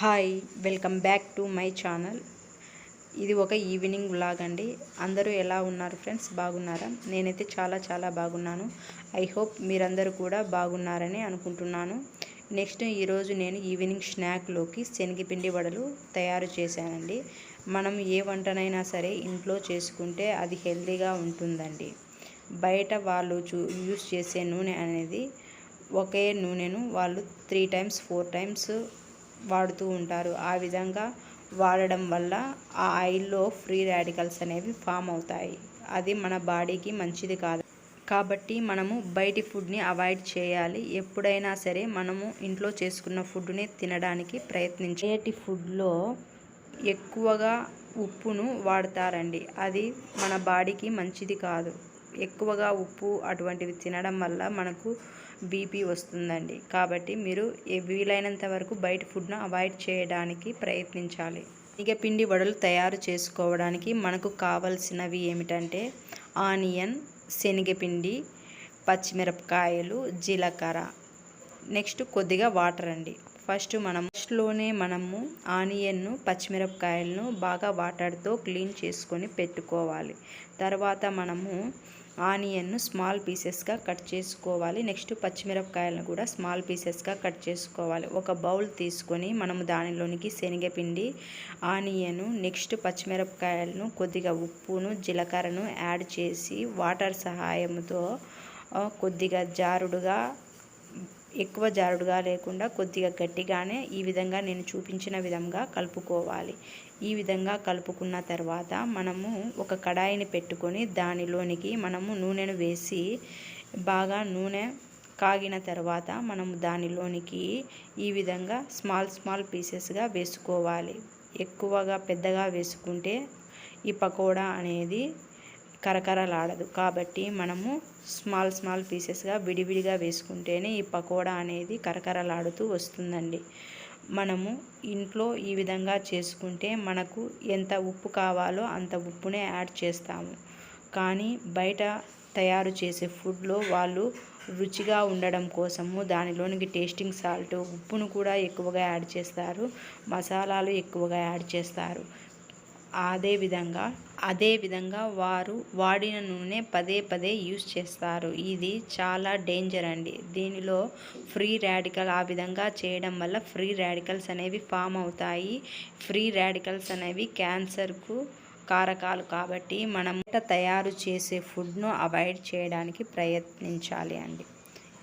Hi welcome back to my channel. ఇది ఒక evening vlog అండి. అందరూ ఎలా ఉన్నారు ఫ్రెండ్స్? బాగున్నారా? నేనైతే చాలా చాలా బాగున్నాను. ఐ హోప్ మీరందరూ కూడా బాగున్నారని అనుకుంటున్నాను. నెక్స్ట్ ఈరోజు నేను ఈవినింగ్ స్నాక్లోకి శనగపిండి వడలు తయారు చేశానండి. మనం ఏ వంటనైనా సరే ఇంట్లో చేసుకుంటే అది హెల్తీగా ఉంటుందండి. బయట వాళ్ళు చూ యూస్ చేసే నూనె అనేది ఒకే నూనెను వాళ్ళు త్రీ టైమ్స్ ఫోర్ టైమ్స్ వాడుతూ ఉంటారు. ఆ విధంగా వాడడం వల్ల ఆ ఆయిల్లో ఫ్రీ రాడికల్స్ అనేవి ఫామ్ అవుతాయి. అది మన బాడీకి మంచిది కాదు. కాబట్టి మనము బయటి ఫుడ్ని అవాయిడ్ చేయాలి. ఎప్పుడైనా సరే మనము ఇంట్లో చేసుకున్న ఫుడ్ని తినడానికి ప్రయత్నించేటి ఫుడ్లో ఎక్కువగా ఉప్పును వాడతారండి. అది మన బాడీకి మంచిది కాదు. ఎక్కువగా ఉప్పు అటువంటివి తినడం వల్ల మనకు బీపీ వస్తుందండి. కాబట్టి మీరు వీలైనంత వరకు బయట ఫుడ్ను అవాయిడ్ చేయడానికి ప్రయత్నించాలి. ఇక పిండి వడలు తయారు చేసుకోవడానికి మనకు కావలసినవి ఏమిటంటే ఆనియన్ శనగపిండి పచ్చిమిరపకాయలు జీలకర్ర. నెక్స్ట్ కొద్దిగా వాటర్ అండి. ఫస్ట్ మనం ఫస్ట్లోనే మనము ఆనియన్ను పచ్చిమిరపకాయలను బాగా వాటర్తో క్లీన్ చేసుకొని పెట్టుకోవాలి. తర్వాత మనము ఆనియన్ను స్మాల్ పీసెస్గా కట్ చేసుకోవాలి. నెక్స్ట్ పచ్చిమిరపకాయలను కూడా స్మాల్ పీసెస్గా కట్ చేసుకోవాలి. ఒక బౌల్ తీసుకొని మనము దానిలోనికి శనగపిండి ఆనియను నెక్స్ట్ పచ్చిమిరపకాయలను కొద్దిగా ఉప్పును జీలకర్రను యాడ్ చేసి వాటర్ సహాయంతో కొద్దిగా జారుడుగా ఎక్కువ జారుడుగా లేకుండా కొద్దిగా గట్టిగానే ఈ విధంగా నేను చూపించిన విధంగా కలుపుకోవాలి. ఈ విధంగా కలుపుకున్న తర్వాత మనము ఒక కడాయిని పెట్టుకొని దానిలోనికి మనము నూనెను వేసి బాగా నూనె కాగిన తర్వాత మనము దానిలోనికి ఈ విధంగా స్మాల్ స్మాల్ పీసెస్గా వేసుకోవాలి. ఎక్కువగా పెద్దగా వేసుకుంటే ఈ పకోడా అనేది కరకరలాడదు. కాబట్టి మనము స్మాల్ స్మాల్ పీసెస్గా విడివిడిగా వేసుకుంటేనే ఈ పకోడా అనేది కరకరలాడుతూ వస్తుందండి. మనము ఇంట్లో ఈ విధంగా చేసుకుంటే మనకు ఎంత ఉప్పు కావాలో అంత ఉప్పునే యాడ్ చేస్తాము. కానీ బయట తయారు చేసే ఫుడ్లో వాళ్ళు రుచిగా ఉండడం కోసము దానిలోనికి టేస్టింగ్ సాల్ట్ ఉప్పును కూడా ఎక్కువగా యాడ్ చేస్తారు మసాలాలు ఎక్కువగా యాడ్ చేస్తారు. అదేవిధంగా అదేవిధంగా వారు వాడిన నూనె పదే పదే యూస్ చేస్తారు. ఇది చాలా డేంజర్ అండి. దీనిలో ఫ్రీ రాడికల్ ఆ విధంగా చేయడం వల్ల ఫ్రీ రాడికల్స్ అనేవి ఫామ్ అవుతాయి. ఫ్రీ రాడికల్స్ అనేవి క్యాన్సర్కు కారకాలు కాబట్టి మనం తయారు చేసే ఫుడ్ను అవాయిడ్ చేయడానికి ప్రయత్నించాలి అండి.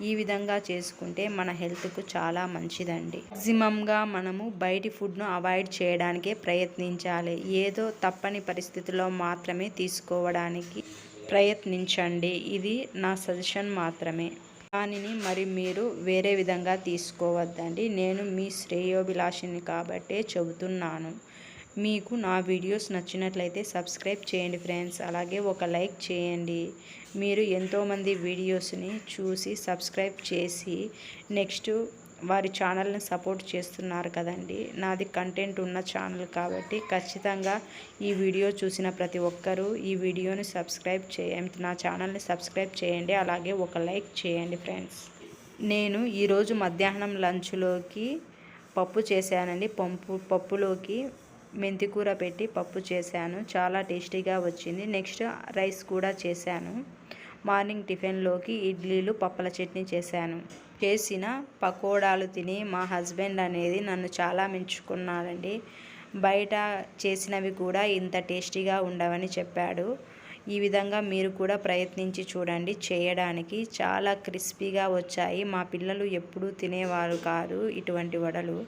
ఈ విధంగా చేసుకుంటే మన హెల్త్కు చాలా మంచిదండి. మ్యాక్సిమంగా మనము బయటి ఫుడ్ను అవాయిడ్ చేయడానికే ప్రయత్నించాలి. ఏదో తప్పని పరిస్థితిలో మాత్రమే తీసుకోవడానికి ప్రయత్నించండి. ఇది నా సజెషన్ మాత్రమే. దానిని మరి మీరు వేరే విధంగా తీసుకోవద్దండి. నేను మీ శ్రేయోభిలాషిని కాబట్టే చెబుతున్నాను. మీకు నా వీడియోస్ నచ్చినట్లయితే సబ్స్క్రైబ్ చేయండి ఫ్రెండ్స్. అలాగే ఒక లైక్ చేయండి. మీరు ఎంతోమంది వీడియోస్ని చూసి సబ్స్క్రైబ్ చేసి నెక్స్ట్ వారి ఛానల్ని సపోర్ట్ చేస్తున్నారు కదండి. నాది కంటెంట్ ఉన్న ఛానల్ కాబట్టి ఖచ్చితంగా ఈ వీడియో చూసిన ప్రతి ఒక్కరూ ఈ వీడియోని సబ్స్క్రైబ్ చేయండి నా ఛానల్ని సబ్స్క్రైబ్ చేయండి. అలాగే ఒక లైక్ చేయండి ఫ్రెండ్స్. నేను ఈరోజు మధ్యాహ్నం లంచ్లోకి పప్పు చేశానండి. పప్పు పప్పులోకి మెంతికూర పెట్టి పప్పు చేశాను. చాలా టేస్టీగా వచ్చింది. నెక్స్ట్ రైస్ కూడా చేశాను. మార్నింగ్ టిఫిన్లోకి ఇడ్లీలు పప్పల చట్నీ చేశాను. చేసిన పకోడాలు తిని మా హస్బెండ్ అనేది నన్ను చాలా మెచ్చుకున్నాడండి. బయట చేసినవి కూడా ఇంత టేస్టీగా ఉండవని చెప్పాడు. ఈ విధంగా మీరు కూడా ప్రయత్నించి చూడండి. చేయడానికి చాలా క్రిస్పీగా వచ్చాయి. మా పిల్లలు ఎప్పుడూ తినేవారు కాదు ఇటువంటి వడలు.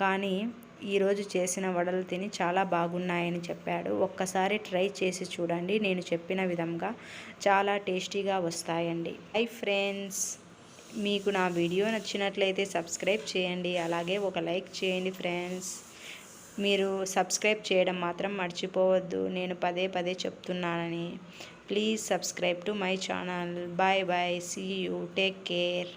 కానీ ఈరోజు చేసిన వడలు తిని చాలా బాగున్నాయని చెప్పాడు. ఒక్కసారి ట్రై చేసి చూడండి నేను చెప్పిన విధంగా చాలా టేస్టీగా వస్తాయండి. హై ఫ్రెండ్స్ మీకు నా వీడియో నచ్చినట్లయితే సబ్స్క్రైబ్ చేయండి అలాగే ఒక లైక్ చేయండి ఫ్రెండ్స్ మీరు సబ్స్క్రైబ్ చేయడం మాత్రం మర్చిపోవద్దు నేను పదే పదే చెప్తున్నానని. Please subscribe to my channel bye bye see you take care